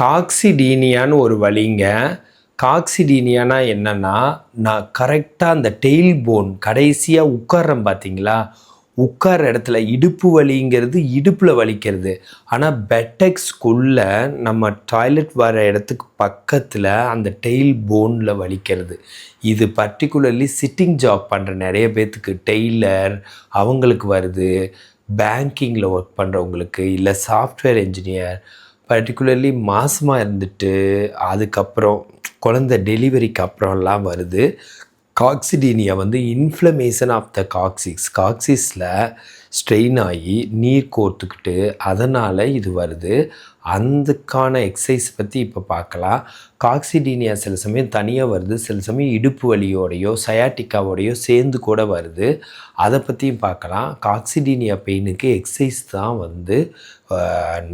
காக்சிடீனியான்னு ஒரு வழிங்க. காக்சிடீனியானா என்னன்னா நான் கரெக்டாக அந்த டெய்ல் போன் கடைசியாக உட்கார்றேன் பார்த்தீங்களா உட்கார இடத்துல இடுப்பு வலிங்கிறது இடுப்பில் வலிக்கிறது. ஆனால் பெட்டெக்ஸ்குள்ளே நம்ம டாய்லெட் வர இடத்துக்கு பக்கத்தில் அந்த டெய்ல் போனில் வலிக்கிறது. இது பர்டிகுலர்லி சிட்டிங் ஜாப் பண்ணுற நிறைய பேர்த்துக்கு டெய்லர் அவங்களுக்கு வருது. பேங்கிங்கில் ஒர்க் பண்ணுறவங்களுக்கு இல்லை சாஃப்ட்வேர் இன்ஜினியர் பர்டிகுலர்லி மாசமாக இருந்துட்டு அதுக்கப்புறம் குழந்த டெலிவரிக்கு அப்புறம்லாம் வருது. காக்சிடீனியா வந்து இன்ஃப்ளமேஷன் ஆஃப் த காக்சிக்ஸ் காக்சிஸில் ஸ்ட்ரெயின் ஆகி நீர் கோர்த்துக்கிட்டு அதனால் இது வருது. அதுக்கான எக்ஸசைஸ் பற்றி இப்போ பார்க்கலாம். காக்சிடீனியா சில சமயம் தனியாக வருது சில சமயம் இடுப்பு வலியோடையோ சயாட்டிக்காவோடையோ சேர்ந்து கூட வருது. அதை பற்றியும் பார்க்கலாம். காக்சிடீனியா பெயினுக்கு எக்ஸசைஸ் தான் வந்து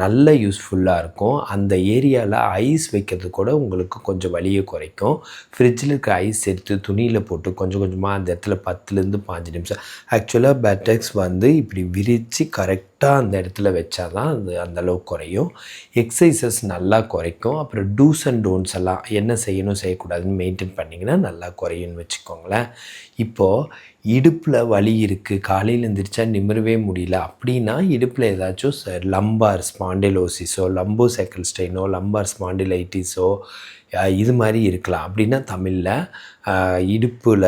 நல்ல யூஸ்ஃபுல்லாக இருக்கும். அந்த ஏரியாவில் ஐஸ் வைக்கிறது கூட உங்களுக்கு கொஞ்சம் வலியை குறைக்கும். ஃப்ரிட்ஜில் இருக்க ஐஸ் எடுத்து துணியில் போட்டு கொஞ்சம் கொஞ்சமாக அந்த இடத்துல பத்துலேருந்து பாஞ்சு நிமிஷம். ஆக்சுவலாக பேட்டெக்ஸ் வந்து இப்படி விரித்து கரெக்டாக அந்த இடத்துல வச்சாதான் அது அந்தளவு குறையும். எக்ஸசைசஸ் நல்லா குறைக்கும். அப்புறம் டூஸ் அண்ட் டோன்ஸ் எல்லாம் என்ன செய்யணும் செய்யக்கூடாதுன்னு மெயின்டைன் பண்ணிங்கன்னா நல்லா குறையும்னு வச்சுக்கோங்களேன். இப்போது இடுப்பில் வலி இருக்குது காலையில் எழுந்திரிச்சா நிமிரவே முடியல அப்படின்னா இடுப்பில் ஏதாச்சும் லம்பார் ஸ்பாண்டிலோசிஸோ லம்போ சைக்கிள் ஸ்டெயினோ லம்பார் ஸ்பாண்டிலைட்டிஸோ இது மாதிரி இருக்கலாம். அப்படின்னா தமிழில் இடுப்பில்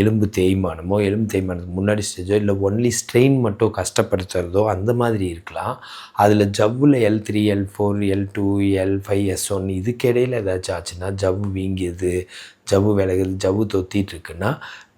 எலும்பு தேய்மானமோ எலும்பு தேய்மானத்துக்கு முன்னாடி ஸ்டேஜோ இல்லை ஒன்லி ஸ்ட்ரெயின் மட்டும் கஷ்டப்படுத்துறதோ அந்த மாதிரி இருக்கலாம். அதில் ஜவ்வில் L three L four L two L five S one இதுக்கிடையில் ஏதாச்சும் ஆச்சுன்னா ஜவ்வு வீங்கியது ஜவ்வு விலகுது ஜவ்வு தொத்திட்டு இருக்குன்னா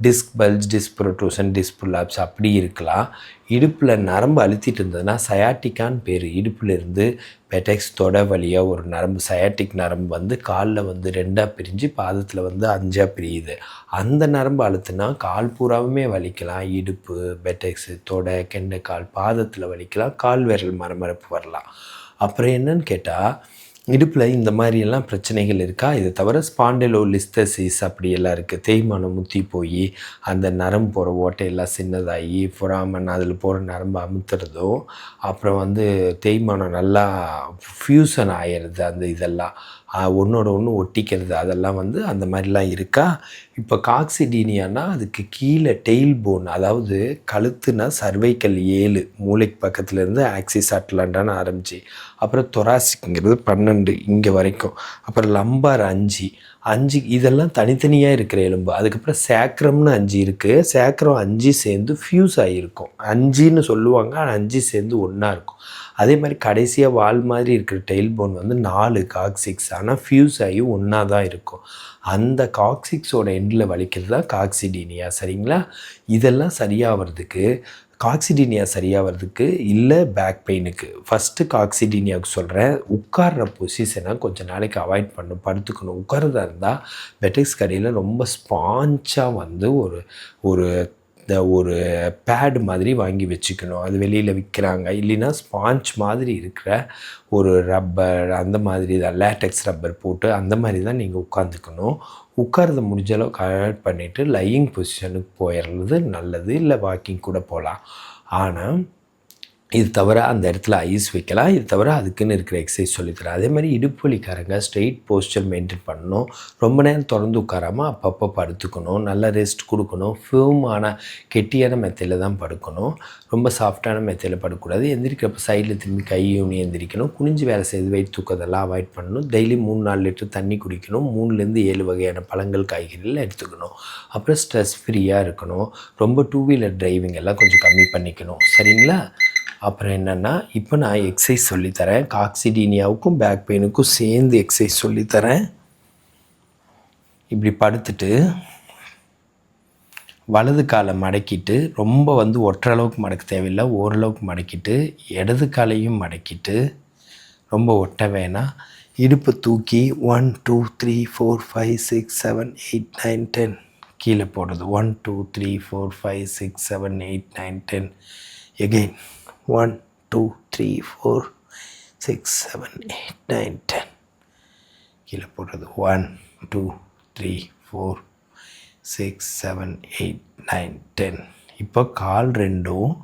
disc bulge disc protrusion disc prolapse அப்படி இருக்கலாம். இடுப்பில் நரம்பு அழுத்திட்டு இருந்ததுன்னா சயாட்டிக்கான்னு பேர். இடுப்புலேருந்து பெட்டெக்ஸ் தொட வழியாக ஒரு நரம்பு சயாட்டிக் நரம்பு வந்து காலில் வந்து ரெண்டாக பிரிஞ்சு பாதத்தில் வந்து அஞ்சாக பிரியுது. அந்த நரம்பு அழுத்துனா கால் பூராவுமே வலிக்கலாம். இடுப்பு பெட்டெக்ஸு தொடை கெண்டைக்கால் பாதத்தில் வலிக்கலாம். கால் விரல் மரமரப்பு வரலாம். அப்புறம் என்னன்னு கேட்டால் இடுப்பில் இந்த மாதிரியெல்லாம் பிரச்சனைகள் இருக்கா? இதை தவிர ஸ்பாண்டிலோ லிஸ்தசிஸ் அப்படியெல்லாம் இருக்குது தேய்மானம் முத்தி போய் அந்த நரம்பு போகிற ஓட்டையெல்லாம் சின்னதாகி புறாமன் அதில் போகிற நரம்பு அமுத்துறதும் அப்புறம் வந்து தேய்மானம் நல்லா ஃப்யூசன் ஆயிடுது அந்த இதெல்லாம். ஒன்றோட ஒன்று ஒட்டிக்கிறது. அதெல்லாம் வந்து அந்த மாதிரிலாம் இருக்கா? இப்போ காக்சிடீனியானா அதுக்கு கீழே டெயில் போன் அதாவது கழுத்துனா சர்வைக்கல் ஏழு மூளைக்கு பக்கத்துலேருந்து ஆக்சிஸ் அட்லாண்டான்னு ஆரம்பிச்சு. அப்புறம் தொராசிக்ங்கிறது பன்னெண்டு இங்கே வரைக்கும். அப்புறம் லம்பார் அஞ்சு அஞ்சு இதெல்லாம் தனித்தனியாக இருக்கிற எலும்பு. அதுக்கப்புறம் சேக்கரம்னு அஞ்சு இருக்குது சேக்கரம் அஞ்சு சேர்ந்து ஃபியூஸ் ஆகியிருக்கும். அஞ்சுன்னு சொல்லுவாங்க. ஆனால் அஞ்சு சேர்ந்து ஒன்றா இருக்கும். அதே மாதிரி கடைசியாக வால் மாதிரி இருக்கிற டெயில் போன் வந்து நாலு காக்சிக்ஸ் ஆனால் ஃபியூஸ் ஆகி ஒன்றா தான் இருக்கும். அந்த காக்சிக்ஸோட எண்டில் வலிக்கிறது தான் காக்சிடீனியா சரிங்களா? இதெல்லாம் சரியாகிறதுக்கு காக்சிடீனியா சரியாகிறதுக்கு இல்லை பேக் பெயினுக்கு ஃபஸ்ட்டு காக்சிடீனியாவுக்கு சொல்கிறேன் உட்கார்ற பொசிஷனை கொஞ்சம் நாளைக்கு அவாய்ட் பண்ணும் படுத்துக்கணும். உட்காரதா இருந்தால் பெட்டிக்ஸ் கடையில் ரொம்ப ஸ்பாஞ்சாக வந்து ஒரு ஒரு இந்த ஒரு பேடு மாதிரி வாங்கி வச்சுக்கணும். அது வெளியில் விற்கிறாங்க இல்லைன்னா ஸ்பாஞ்ச் மாதிரி இருக்கிற ஒரு ரப்பர் அந்த மாதிரி தான் லேட்டெக்ஸ் ரப்பர் போட்டு அந்த மாதிரி தான் நீங்கள் உட்காந்துக்கணும் உட்காரத முடிஞ்ச அளவு கரெக்ட் பண்ணிவிட்டு லையிங் பொசிஷனுக்கு போயிடுறது நல்லது. இல்லை வாக்கிங் கூட போகலாம். ஆனால் இது தவிர அந்த இடத்துல ஐஸ் வைக்கலாம். இது தவிர அதுக்குன்னு இருக்கிற எக்ஸசைஸ் சொல்லித்தரேன். அதே மாதிரி இடுப்பு வலிக்காரங்க ஸ்ட்ரெயிட் போஸ்டர் மெயின்டைன் பண்ணணும். ரொம்ப நேரம் திறந்து உட்காராமல் அப்பப்போ படுத்துக்கணும். நல்ல ரெஸ்ட் கொடுக்கணும். ஃபியூமான கெட்டியான மெத்தையில் தான் படுக்கணும். ரொம்ப சாஃப்டான மெத்தையில் படக்கூடாது. எந்திரிக்கிறப்ப சைடில் திரும்பி கை எந்திரிக்கணும். குனிஞ்சு வேலை செய்து வயிற்று தூக்கத்தெல்லாம் அவாய்ட் பண்ணணும். டெய்லி மூணு நாலு லிட்டர் தண்ணி குடிக்கணும். மூணுலேருந்து ஏழு வகையான பழங்கள் காய்கறிகள் எடுத்துக்கணும். அப்புறம் ஸ்ட்ரெஸ் ஃப்ரீயாக இருக்கணும். ரொம்ப டூ வீலர் டிரைவிங் எல்லாம் கொஞ்சம் கம்மி பண்ணிக்கணும். சரிங்களா? அப்புறம் என்னென்னா இப்போ நான் எக்ஸசைஸ் சொல்லித்தரேன். காக்சிடீனியாவுக்கும் பேக் பெயினுக்கும் சேர்ந்து எக்ஸசைஸ் சொல்லித்தரேன். இப்படி படுத்துட்டு வலது காலை மடக்கிட்டு ரொம்ப வந்து ஒற்றளவுக்கு மடக்க தேவையில்லை ஓரளவுக்கு மடக்கிட்டு இடது காலையும் மடக்கிட்டு ரொம்ப ஒட்ட வேணாம். இடுப்பு தூக்கி one two three four five six seven eight nine ten கீழே போடுறது. One two three four five six seven eight nine ten again one two three four six seven eight nine ten கீழே போடுறது. One two three four six seven eight nine ten இப்போ கால் ரெண்டும்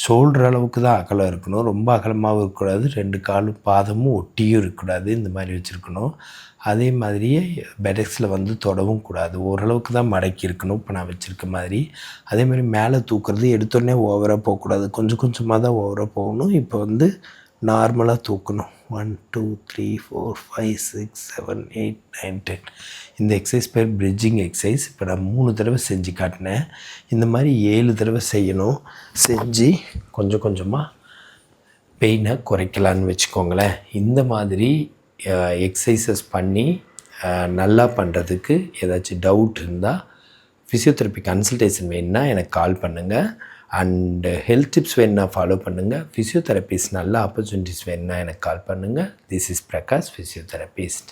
shoulder அளவுக்கு தான் அகலம் இருக்கணும். ரொம்ப அகலமாகவும் இருக்கக்கூடாது. ரெண்டு காலும் பாதமும் ஒட்டியும் இருக்கக்கூடாது. இந்த மாதிரி வச்சுருக்கணும். அதே மாதிரியே பெடெக்ஸில் வந்து தொடவும் கூடாது. ஓரளவுக்கு தான் மடக்கி இருக்கணும். இப்போ நான் வச்சுருக்க மாதிரி. அதே மாதிரி மேலே தூக்குறது எடுத்தோடனே ஓவராக போகக்கூடாது. கொஞ்சம் கொஞ்சமாக தான் ஓவராக போகணும். இப்போ வந்து நார்மலாக தூக்கணும். One two three four five six seven eight nine ten இந்த எக்ஸசைஸ் பேர் பிரிட்ஜிங் எக்ஸசைஸ் இப்போ நான் மூணு தடவை செஞ்சு காட்டினேன். இந்த மாதிரி ஏழு தடவை செய்யணும். செஞ்சு கொஞ்சம் கொஞ்சமாக பெயினை குறைக்கலான்னு வச்சுக்கோங்களேன். இந்த மாதிரி எக்ஸசைசஸ் பண்ணி நல்லா பண்ணுறதுக்கு ஏதாச்சும் டவுட் இருந்தால் ஃபிசியோதெரப்பி கன்சல்டேஷன் வேணுன்னா எனக்கு கால் பண்ணுங்கள் அண்டு ஹெல்த் டிப்ஸ் வேணுன்னா ஃபாலோ பண்ணுங்கள் ஃபிசியோதெரபிஸ்ட் நல்ல ஆப்பர்ச்சுனிட்டிஸ் வேணுன்னா எனக்கு கால் பண்ணுங்கள் திஸ் இஸ் பிரகாஷ் ஃபிசியோதெரபிஸ்ட்